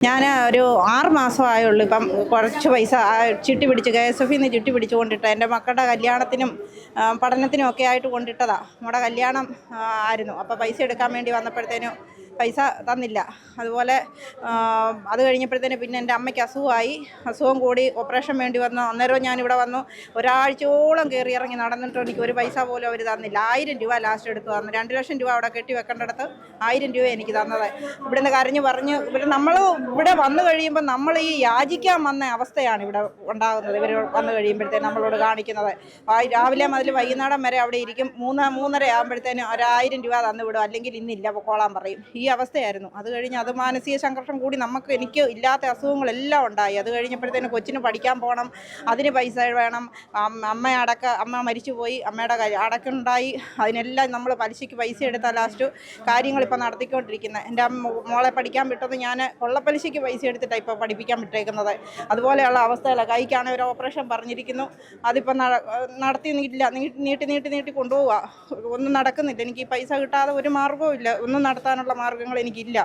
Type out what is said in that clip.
ഞാൻ ഒരു ആറ് മാസമായുള്ളൂ ഇപ്പം കുറച്ച് പൈസ ചിട്ടി പിടിച്ച് കെ എസ് എഫിൽ നിന്ന് ചിട്ടി പിടിച്ച് കൊണ്ടിട്ട എന്റെ മക്കളുടെ കല്യാണത്തിനും പഠനത്തിനും ഒക്കെ ആയിട്ട് കൊണ്ടിട്ടതാണ് നമ്മുടെ കല്യാണം ആയിരുന്നു. അപ്പോൾ പൈസ എടുക്കാൻ വേണ്ടി വന്നപ്പോഴത്തേനും പൈസ തന്നില്ല. അതുപോലെ അത് കഴിഞ്ഞപ്പോഴത്തേന് പിന്നെ എന്റെ അമ്മയ്ക്ക് അസുഖമായി. അസുഖം കൂടി ഓപ്പറേഷൻ വേണ്ടി വന്നു. അന്നേരം ഞാനിവിടെ വന്നു. ഒരാഴ്ചയോളം കയറി ഇറങ്ങി നടന്നിട്ട് എനിക്ക് ഒരു പൈസ പോലും അവർ തന്നില്ല. ആയിരം രൂപ ലാസ്റ്റ് എടുത്തു തന്നു. രണ്ട് ലക്ഷം രൂപ അവിടെ കെട്ടി വെക്കേണ്ടടുത്ത് ആയിരം രൂപ എനിക്ക് തന്നത്. ഇവിടുന്ന് കരഞ്ഞ് പറഞ്ഞ് ഇവിടെ നമ്മൾ ഇവിടെ വന്നു കഴിയുമ്പോൾ നമ്മൾ ഈ യാചിക്കാൻ വന്ന അവസ്ഥയാണ് ഇവിടെ ഉണ്ടാകുന്നത്. ഇവർ വന്നു കഴിയുമ്പോഴത്തേന് നമ്മളോട് കാണിക്കുന്നത്. രാവിലെ മുതൽ വൈകുന്നേരം വരെ അവിടെ ഇരിക്കും. മൂന്ന് മൂന്നര ആകുമ്പോഴത്തേന് ഒരായിരം രൂപ തന്നു വിടും. അല്ലെങ്കിൽ ഇന്നില്ല പൊക്കോളാൻ പറയും. ഈ അവസ്ഥയായിരുന്നു. അത് കഴിഞ്ഞ് അത് മാനസിക സംഘർഷം കൂടി നമുക്ക് എനിക്ക് ഇല്ലാത്ത അസുഖങ്ങളെല്ലാം ഉണ്ടായി. അത് കഴിഞ്ഞപ്പോഴത്തേന് കൊച്ചിന് പഠിക്കാൻ പോകണം അതിന് പൈസ വേണം. അമ്മ അടക്ക അമ്മ മരിച്ചുപോയി. അമ്മയുടെ അടക്കുണ്ടായി അതിനെല്ലാം നമ്മൾ പലിശയ്ക്ക് പൈസ എടുത്താൽ ലാസ്റ്റ് കാര്യങ്ങൾ ഇപ്പോൾ നടത്തിക്കൊണ്ടിരിക്കുന്നത് എന്റെ മോളെ പഠിക്കാൻ വിട്ടത് ഞാൻ കൊള്ളപ്പലിശയ്ക്ക് പൈസ എടുത്തിട്ടാണ് ഇപ്പോൾ പഠിപ്പിക്കാൻ വിട്ടേക്കുന്നത്. അതുപോലെയുള്ള അവസ്ഥയിലാണ് കൈക്കാണ് ഒരു ഓപ്പറേഷൻ പറഞ്ഞിരിക്കുന്നു. അതിപ്പോൾ നടത്തി നീട്ടില്ല. നീട്ടി നീട്ടി നീട്ടി കൊണ്ടുപോവുക ഒന്നും നടക്കുന്നില്ല. എനിക്ക് പൈസ കിട്ടാതെ ഒരു മാർഗവും ഇല്ല ഒന്നും നടത്താനുള്ള മാർഗങ്ങൾ എനിക്കില്ല.